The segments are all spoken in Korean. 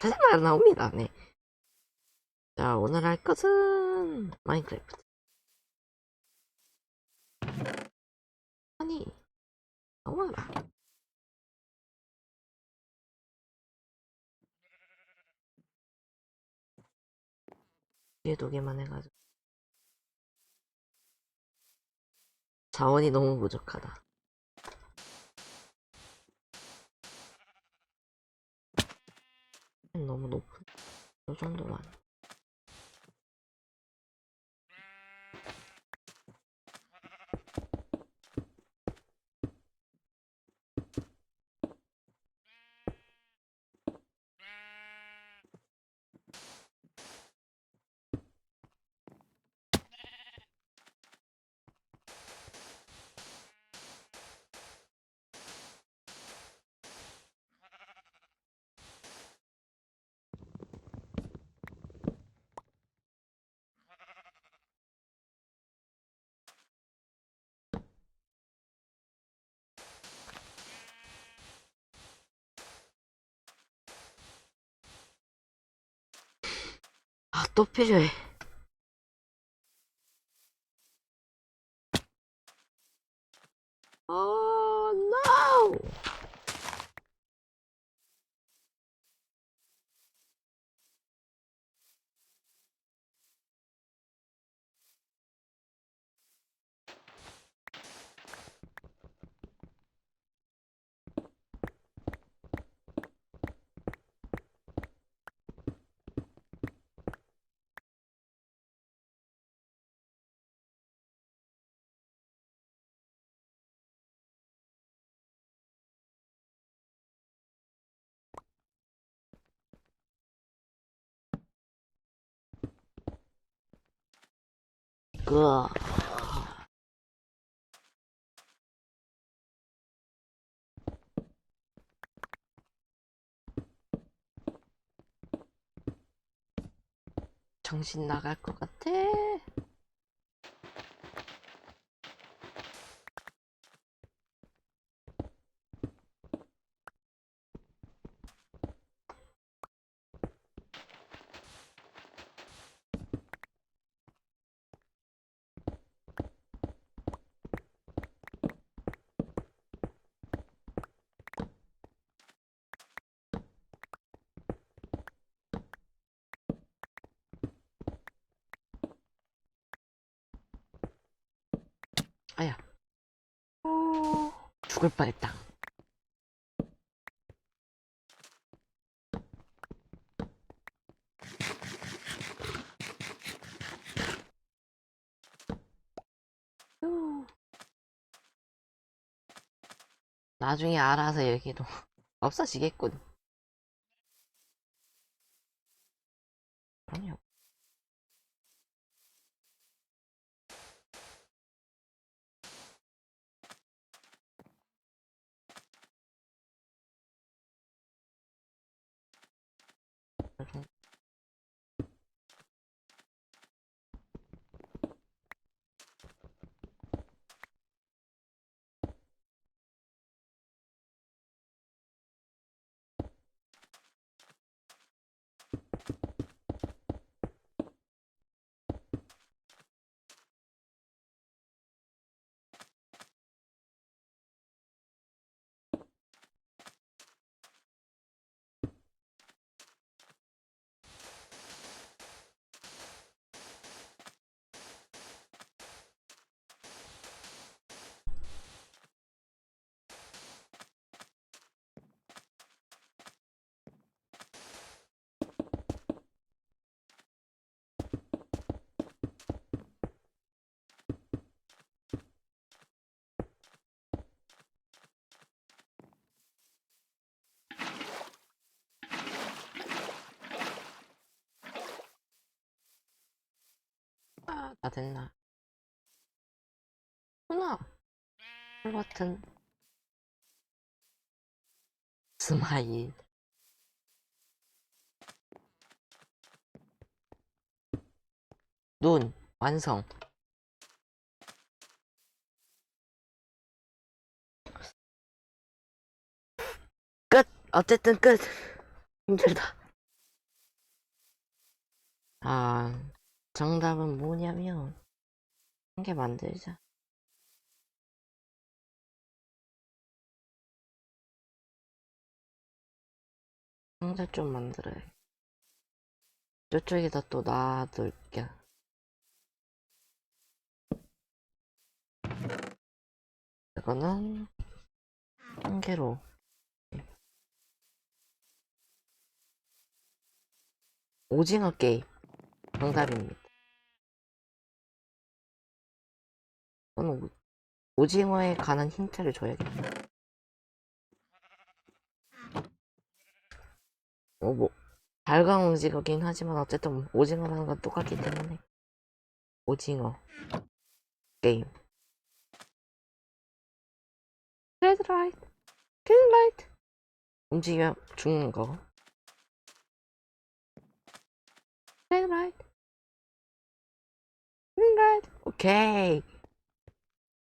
자생만 나옵니다. 네. 자, 오늘 할 것은 마인크래프트. 아니, 너무하다. 뒤에 두 개만 해가지고. 자원이 너무 부족하다. 너무 높은. 이 정도만. 아, 또 필요해. 그 정신 나갈 것 같아. 아야. 오, 죽을 뻔했다. 휴. 나중에 알아서 여기도 없어지겠군. 아니요. 이렇게. 아, 다 됐나? 누나! 버튼. 스마일. 눈, 완성. 끝! 어쨌든 끝! 힘들다. 아, 정답은 뭐냐면, 한 개 만들자. 상자 좀 만들어야 돼. 저쪽에다 또 놔둘게. 이거는 한 개로. 오징어 게임. 정답입니다. 오- 오징어에 관한 힌트를 줘야겠다. 어, 뭐, 발광 오징어긴 하지만 어쨌든 오징어라는 건 똑같기 때문에. 오징어. 게임. 레드 라이트. 길 라이트. 움직여 죽는 거. 레드 라이트. 길 라이트. 오케이.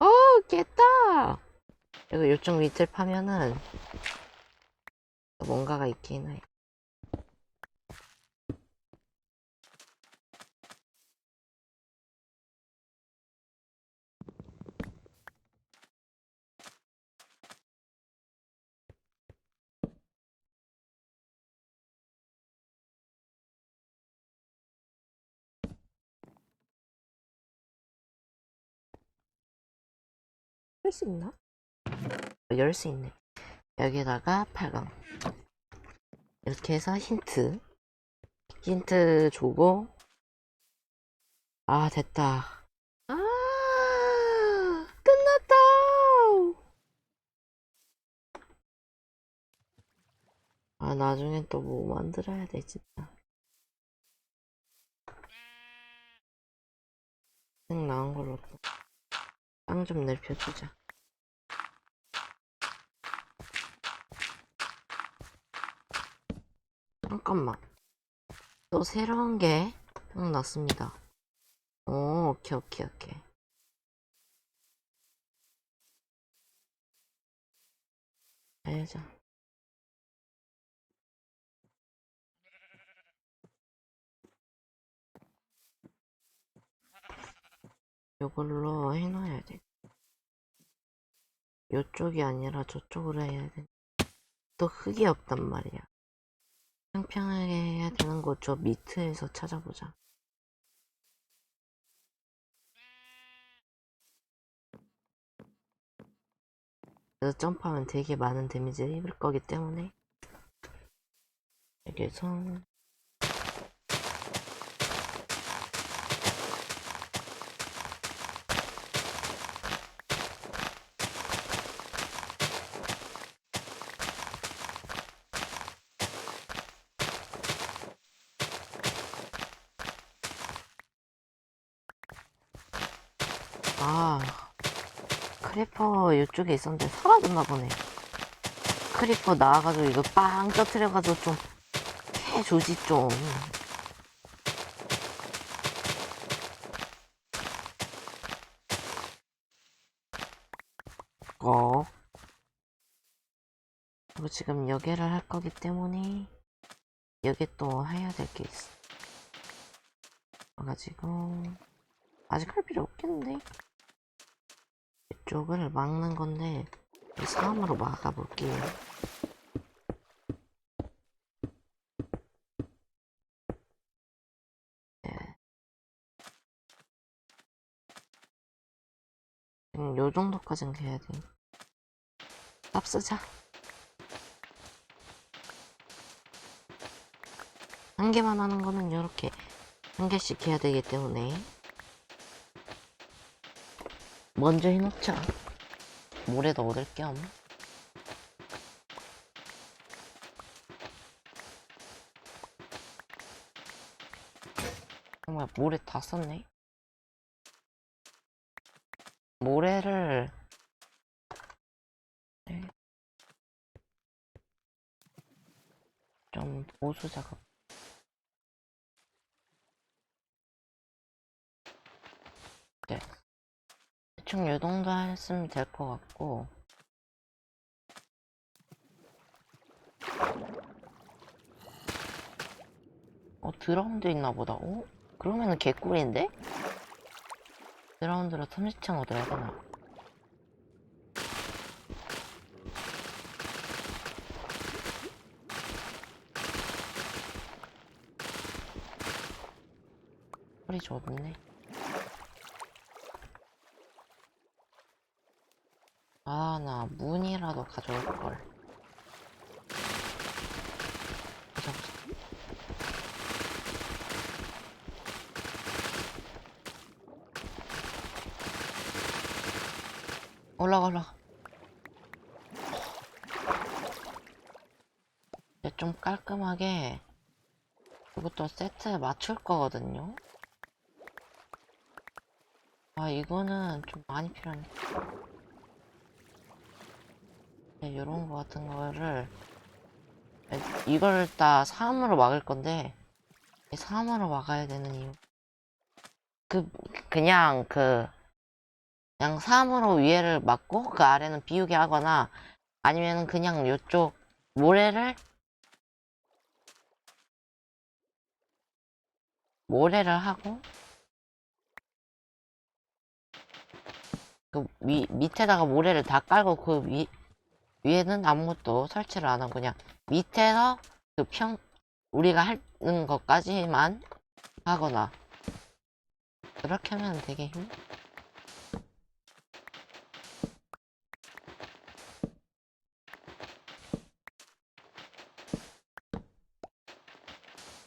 오, 깼다! 그리고 이쪽 밑을 파면은 뭔가가 있긴 해. 열수 있나? 열 수 있네. 여기다가 8강. 이렇게 해서 힌트. 힌트 주고. 아, 됐다. 아, 끝났다! 아, 나중에 또뭐 만들어야 돼, 진짜. 생 나온 걸로 또. 땅 좀 넓혀주자. 잠깐만. 또 새로운 게 생각났습니다. 오, 오케이, 오케이, 오케이. 해야 요걸로 해놔야 돼. 요쪽이 아니라 저쪽으로 해야 돼. 또 흙이 없단 말이야. 평평하게 해야 되는 곳저 밑에서 찾아보자. 그래서 점프하면 되게 많은 데미지를 입을 거기 때문에 여기서 아 크리퍼 이쪽에 있었는데 사라졌나 보네. 크리퍼 나와가지고 이거 빵 터트려가지고 좀 해주지 좀. 어. 그리고 지금 여기를 할 거기 때문에 여기 또 해야 될 게 있어. 그래가지고 아직 할 필요 없겠는데. 이쪽을 막는 건데 이 사람으로 막아볼게요. 네. 지금 요 정도까진 해야 돼. 밥 쓰자. 한 개만 하는 거는 이렇게 한 개씩 해야 되기 때문에 먼저 해놓자. 모래도 얻을 겸. 정말 모래 다 썼네. 모래를 네. 좀 보수 작업. 네. 대충 요 정도 했으면 될 것 같고 어, 드라운드 있나 보다. 어? 그러면은 개꿀인데? 드라운드로 30층 얻어야 되나? 소리 좋네. 아, 나 문이라도 가져올 걸. 가져보자. 올라가, 올라가. 좀 깔끔하게 이것도 세트에 맞출 거거든요. 아, 이거는 좀 많이 필요하네. 네, 요런 거 같은 거를 이걸 다 사암으로 막을 건데 이 사암으로 막아야 되는 이유. 그 그냥 그 그냥 사암으로 위에를 막고 그 아래는 비우게 하거나 아니면 그냥 요쪽 모래를 모래를 하고 그 위, 밑에다가 모래를 다 깔고 그 위, 위에는 아무것도 설치를 안 하고 그냥 밑에서 그 평, 우리가 하는 것까지만 하거나. 그렇게 하면 되게 힘?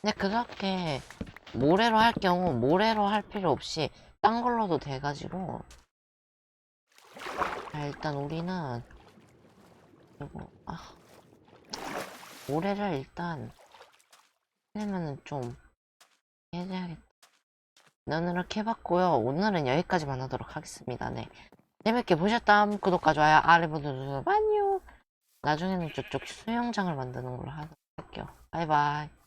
근데 그렇게 모래로 할 경우 모래로 할 필요 없이 딴 걸로도 돼가지고. 자, 일단 우리는 그리고 아 모래를 일단 해내면은 좀 해줘야겠다. 오늘 이렇게 해봤고요. 오늘은 여기까지만 하도록 하겠습니다. 네. 재밌게 보셨다면 구독과 좋아요 아래 버튼 안녕. 나중에는 저쪽 수영장을 만드는 걸로 할게요. 바이바이.